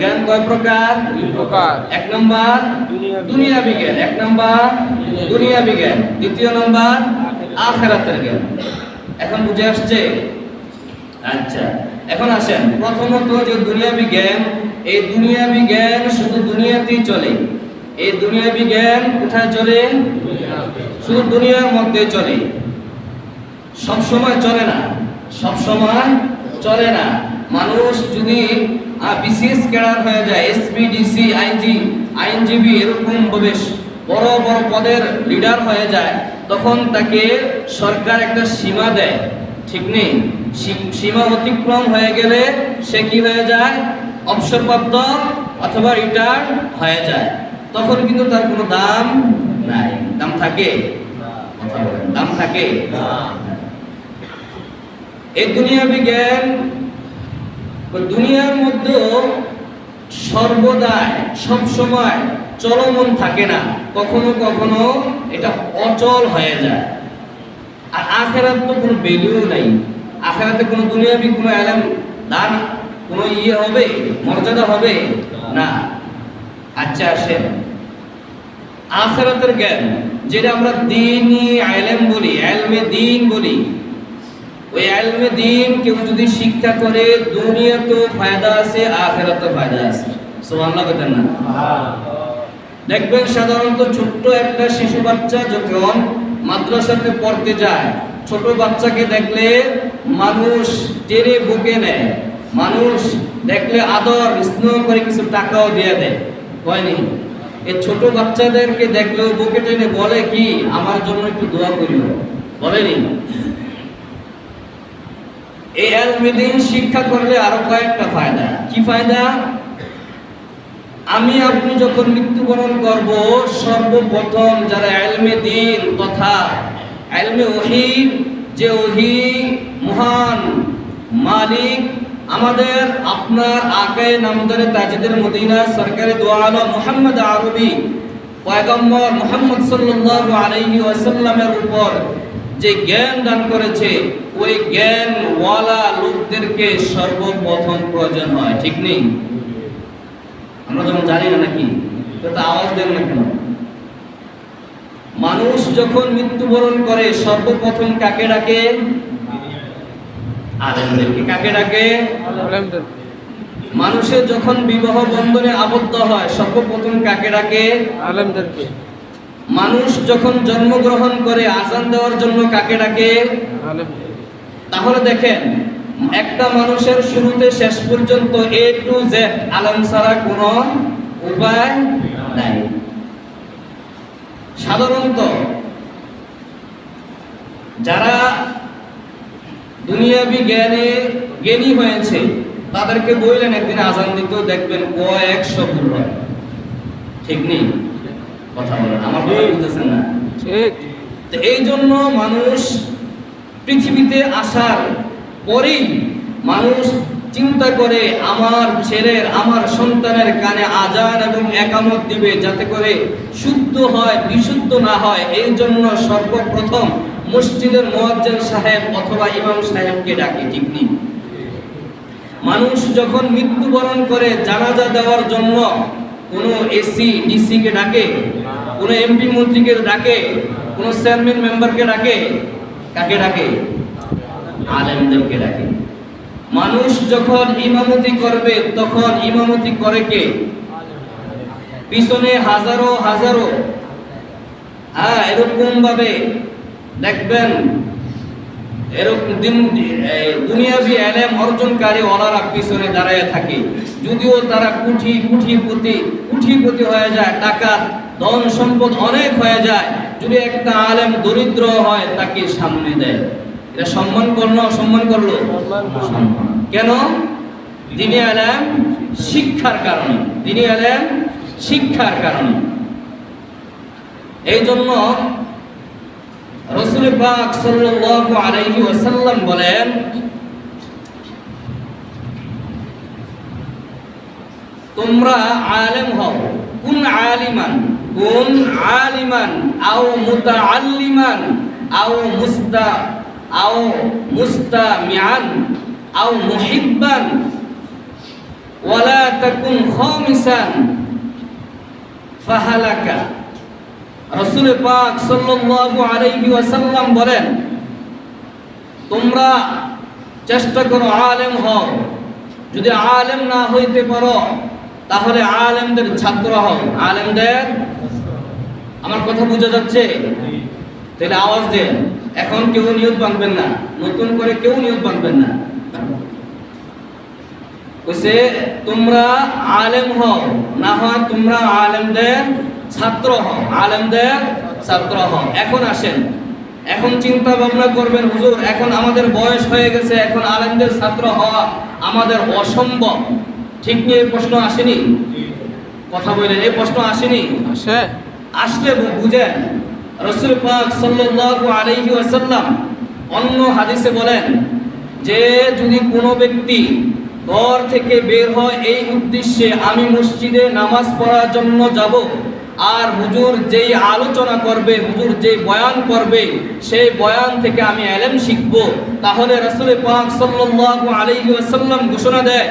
জ্ঞান কয় প্রকার? দুই প্রকার। এক নম্বর দুনিয়াবি। দুনিয়াবি জ্ঞান এক নম্বর দুনিয়াবি জ্ঞান দ্বিতীয় নম্বর আখেরাতের জ্ঞান। এখন বুঝে আসছে? আচ্ছা এখন আসেন। প্রথমত যে দুনিয়াবি জ্ঞান এই দুনিয়াবি জ্ঞান শুধু দুনিয়াতেই চলে। এই দুনিয়াবি জ্ঞান কোথায় চলে? শুধু দুনিয়ার মধ্যে চলে। সব সময় চলে না। সব সময় চলে না। মানুষ যদি বিশেষ ক্যাডার হয়ে যায় এসপি ডিসি আইজি আইনজীবী এরকম ভাবে বড় বড় পদের লিডার হয়ে যায় তখন তাকে সরকার একটা সীমা দেয়। ঠিক নেই? সীমা অতিক্রম হয়ে গেলে সে কি হয়ে যায়? অবসরপ্রাপ্ত অথবা রিটায়ার হয়ে যায়। তখন কিন্তু তার কোনো দাম নাই। দাম থাকে? দাম থাকে? এই দুনিয়াবি জ্ঞান ও দুনিয়ার মধ্যে সর্বদাই সব সময় চলমান থাকে না। কখনো কখনো এটা অচল হয়ে যায়। আর আখেরাত তো কোনো ভ্যালু নাই। আখেরাতে কোনো দুনিয়াবি কোনো এলাম দান, কোনো ইয়ে হবে, মর্যাদা হবে? না। আচ্ছা আসেন। আখেরাতের জ্ঞান, যেটা আমরা দিনই আইলেম বলি এলমে দিন বলি ওই আলমে দিন কেউ যদি শিক্ষা করে দুনিয়া তো ফায়দা আছে আখেরা তো ফায়দা আছে। সুবহানাল্লাহ বলেন না? দেখবেন সাধারণত ছোট্ট একটা শিশু বাচ্চা যখন মাদ্রাসাতে পড়তে যায় ছোট বাচ্চাকে দেখলে মানুষ টেনে বুকে নেয় মানুষ দেখলে আদর স্নেহ করে কিছু টাকাও দিয়ে দেয়। হয়নি? এই ছোট বাচ্চাদেরকে দেখলেও বুকে টেনে বলে কি আমার জন্য একটু দোয়া করিও? বলেনি? এই আলমেদিন শিক্ষা করলে আরও কয়েকটা ফায়দা। কি ফায়দা? আমি আপনি যখন মৃত্যুবরণ করব, সর্বপ্রথম যারা এলমে দিন তথা এলমে ওহি, যে ওহি মহান মালিক, আমাদের আপনার আকায় নামদারে তাজিদের মদিনা, সরকারি দোয়ালো মোহাম্মদ আরবি, পয়গম্বর মোহাম্মদ সাল্লাল্লাহু আলাইহি ওয়াসাল্লামের উপর। যে জ্ঞান দান করেছে, ওই জ্ঞান ওয়ালা লোকদেরকে সর্বপ্রথম প্রয়োজন হয়, ঠিক নেই? আমরা যেমন জানি না নাকি? আওয়াজ দেন না কেন? মানুষ যখন মৃত্যুবরণ করে, সর্বপ্রথম কাকে ডাকে? কাকে ডাকে? মানুষের যখন বিবাহ বন্ধনে আবদ্ধ হয়, সর্বপ্রথম কাকে ডাকে? আলেমদেরকে। মানুষ যখন জন্মগ্রহণ করে আজান দেওয়ার জন্য কাকে ডাকে? তাহলে দেখেন, একটা মানুষের শুরুতে শেষ পর্যন্ত এ টু জেড আলম ছাড়া কোনো উপায় নাই। সাধারণত যারা দুনিয়াবি জ্ঞানে জ্ঞানী হয়েছে, তাদেরকে বললেন, একদিন আজান দিতেও দেখবেন কয়েকশো ভুল ঠিক নেই। কথা বলেন আমার কথা বুঝতেছেন না। ঠিক। তো এই জন্য মানুষ পৃথিবীতে আসার পরেই মানুষ চিন্তা করে আমার ছেলের আমার সন্তানের কানে আজান এবং একামত দিবে যাতে করে শুদ্ধ হয় বিশুদ্ধ না হয়। এই জন্য সর্বপ্রথম মসজিদের মোয়াজ্জেন সাহেব অথবা ইমাম সাহেবকে ডাকে ঠিক নেই? মানুষ যখন মৃত্যুবরণ করে জানাজা দেওয়ার জন্য কোনো এসি ডিসি কে ডাকে, কোনো এমপি মন্ত্রীকে ডাকে, কোনো চেয়ারম্যান মেম্বারকে ডাকে, কাকে ডাকে? আলেমদেরকে ডাকে। মানুষ যখন ইমামতি করবে, তখন ইমামতি করে কে? পিছনে হাজারো হাজারো। হ্যাঁ এরকম ভাবে দেখবেন এরকম দুনিয়াবি এলেম অর্জনকারী ওনারা পিছনে দাঁড়ায় থাকে। যদিও তারা কুঠি কুঠিপতি কুঠিপতি হয়ে যায় টাকা ধন সম্পদ অনেক হয়ে যায়। যদি একটা আলেম দরিদ্র হয় তাকে সামনে দেয়। এটা সম্মান করল অসম্মান করল? কেন? দিনী আলেম শিক্ষার কারণে। দিনী আলেম শিক্ষার কারণে। এই জন্য রসুল পাক সাল্লাল্লাহু আলাইহি ওয়াসাল্লাম বলেন, তোমরা আলেম হও। কোন আলিমান? কোন আলিমান? আও মুতাআল্লিমান? আও মুস্তা, আও মুস্তামিআন? আও মুহিব্বান? ওয়ালা তাকুন খামিসান? ফাহালাকা। রাসূল পাক সাল্লাল্লাহু আলাইহি ওয়াসাল্লাম বলেন, তোমরা চেষ্টা করো আলেম হও। যদি আলেম না হইতে পারো, তাহলে আলেমদের ছাত্র হও। আলেমদের? আমার কথা বোঝা যাচ্ছে? তাহলে আওয়াজ দেন। এখন কেউ নিয়ত বাঁধবেন না। নতুন করে কেউ নিয়ত বাঁধবেন না। কইছে, তোমরা আলেম হও, না হয় তোমরা আলেমদের ছাত্র হও আলেমদের ছাত্র হও এখন আসেন। এখন চিন্তা ভাবনা করবেন হুজুর এখন আমাদের বয়স হয়ে গেছে এখন আলেমদের ছাত্র হওয়া আমাদের অসম্ভব। ঠিক নিয়ে এই প্রশ্ন আসেনি? কথা বললেন এই প্রশ্ন আসেনি? আসে। আসলে বুঝেন রসুল পাক সাল্লাল্লাহু আলাইহি ওয়াসাল্লাম অন্য হাদিসে বলেন যে যদি কোনো ব্যক্তি ঘর থেকে বের হয় এই উদ্দেশ্যে আমি মসজিদে নামাজ পড়ার জন্য যাব। আর হুজুর যেই আলোচনা করবে, হুজুর যেই বয়ান করবে, সেই বয়ান থেকে আমি এলেম শিখব। তাহলে রসুল পাক সাল্লু আলী আসাল্লাম ঘোষণা দেয়,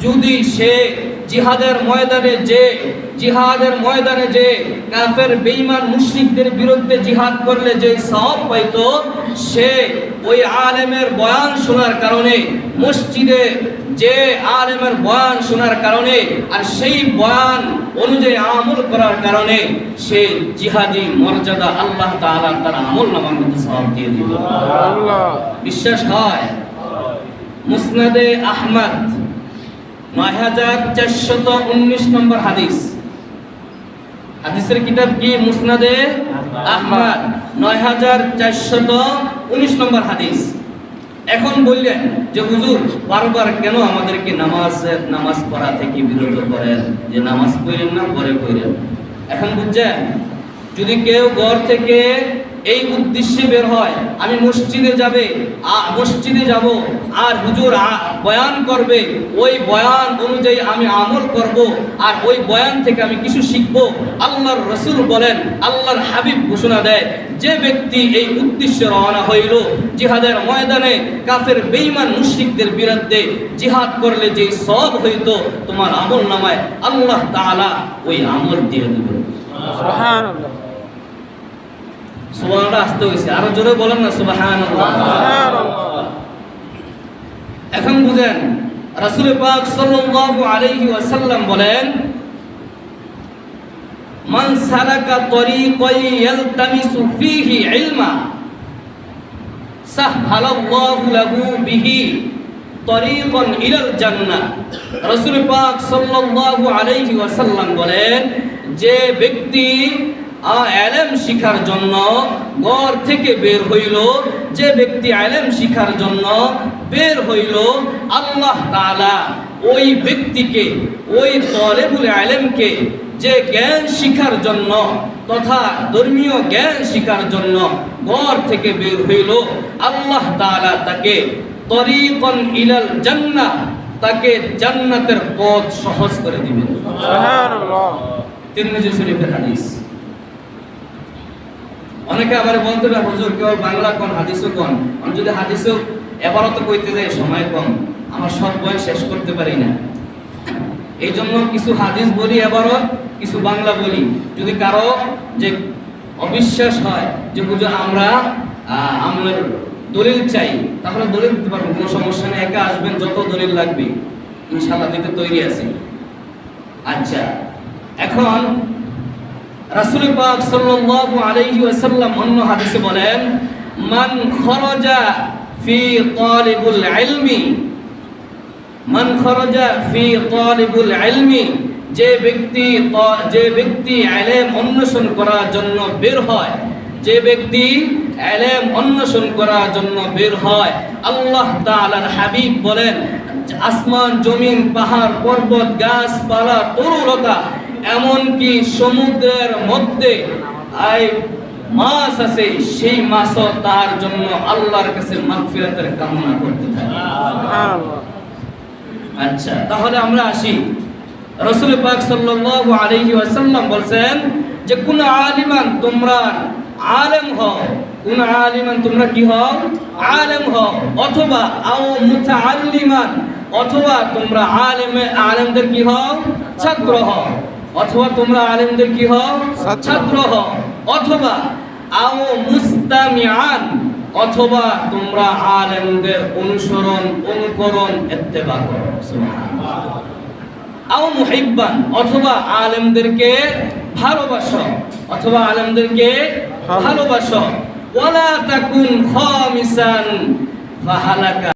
যদি সে জিহাদের ময়দানে যে জিহাদের ময়দানে যে কাফের বেঈমান মুশরিকদের বিরুদ্ধে জিহাদ করলে যে সওয়াব পাইতো সে ওই আলেমের বয়ান শোনার কারণে মসজিদে যে আলেমের বয়ান শোনার কারণে আর সেই বয়ান অনুযায়ী আমল করার কারণে সে জিহাদি মর্যাদা আল্লাহ তাআলা তার আমল নামার মধ্যে সওয়াব দিয়ে দিল। বিশ্বাস হয়? মুসনাদে আহমদ নয় হাজার চারশত উনিশ নম্বর হাদিস। হাদিসের কিতাব কি? মুসনাদে আহমদ। নয় হাজার চারশত উনিশ নম্বর হাদিস। এখন বললেন যে, হুজুর, বারবার কেন আমাদেরকে নামাজের নামাজ পড়া থেকে বিরত করেন? যে নামাজ পড়েন না, পরে পড়েন? এখন বুঝছেন, যদি কেউ ঘর থেকে এই উদ্দেশ্যে বের হয়, আমি মসজিদে যাবে মসজিদে যাব, আর হুজুর বয়ান করবে, ওই বয়ান অনুযায়ী আমি আমল করব, আর ওই বয়ান থেকে আমি কিছু শিখব। আল্লাহর রসুল বলেন, আল্লাহর হাবিব ঘোষণা দেয়, যে ব্যক্তি এই উদ্দেশ্যে রওনা হইল, জিহাদের ময়দানে কাফের, বেঈমান মুশরিকদের বিরুদ্ধে জিহাদ করলে যে সব হইতো, তোমার আমল নামায় আল্লাহ তাআলা ওই আমল দিয়ে দেবেন সুবহানাল্লাহ আসতে হয়েছে আরও জোরে বলেন না, সুবহানাল্লাহ। এখন বুঝেন, রাসূল পাক সাল্লাল্লাহু আলাইহি ওয়াসাল্লাম বলেন, মান সালাকা তরিকাই ইয়ালতামিসু ফীহি ইলমা, সাহহালাল্লাহু লাহু বিহি তরিকান ইলাল জান্নাহ। রাসূল পাক সাল্লাল্লাহু আলাইহি ওয়াসাল্লাম বলেন, যে ব্যক্তি আ এলেম শিখার জন্য ঘর থেকে বের হইল। যে ব্যক্তি এলেম শিখার জন্য বের হইল আল্লাহ তাআলা ওই ব্যক্তিকে ওই তলেবুল এলেমকে যে জ্ঞান শিখার জন্য তথা ধর্মীয় জ্ঞান শিখার জন্য ঘর থেকে বের হইল আল্লাহ তাআলা তাকে তরিকন ইলাল জান্নাহ তাকে জান্নাতের পথ সহজ করে দিবেন। তিরমিজি শরীফের হাদিস। অনেকে আবার বলতে পারে, হুজুর কেবল বাংলা কোন, হাদিসও কোন? আমি যদি হাদিসও এবারও তো কইতে যাই, সময় কম। আমার সব বই শেষ করতে পারি না। এই জন্য কিছু হাদিস বলি এবারও কিছু বাংলা বলি। যদি কারও যে অবিশ্বাস হয় যে, হুজুর, আমরা আমরা দলিল চাই, তাহলে দলিল দিতে পারব। কোনো সমস্যা নেই, একা আসবেন, যত দলিল লাগবে। ইনশাআল্লাহ দিতে তৈরি আছি। আচ্ছা এখন রাসূল পাক সাল্লাল্লাহু আলাইহি ওয়াসাল্লাম অন্য হাদিসে বলেন, মান খরাজা ফি তালিবুল ইলমি মান খরাজা ফি তালিবুল ইলমি যে ব্যক্তি যে ব্যক্তি ইলম অন্বেষণ করার জন্য বের হয়, যে ব্যক্তি ইলম অন্বেষণ করার জন্য বের হয়, আল্লাহ তাআলার হাবিব বলেন, আসমান, জমিন, পাহাড়, পর্বত, গাছপালা, তরুলতা এমনকি সমুদ্রের মধ্যে আই মাছ আছে সেই মাছও তার জন্য আল্লাহর কাছে মাগফিরাতের কামনা করতে থাকে। আচ্ছা তাহলে আমরা আসি। রসুল পাক সাল্লাল্লাহু আলাইহি ওয়াসাল্লাম বলছেন যে কোন আলিমান তোমরা আলেম হও। কোন আলিমান তোমরা কি হও? আলেম হও অথবা আও মুতাআল্লিমান অথবা তোমরা আলেমে আলেমদের কি হও? ছাত্র হও। অথবা তোমরা আলেমদের কি হও? ছাত্র। হও। অথবা আও মুস্তামিআন অথবা তোমরা আলেমদের অনুসরণ অনুকরণ ইত্তেবা করো। সুবহানাল্লাহ। আও মুহিব্বান অথবা আলেমদেরকে ভালোবাসো অথবা আলেমদেরকে ভালোবাসো। ওয়ালা তাকুন খামিসান ফাহালাকা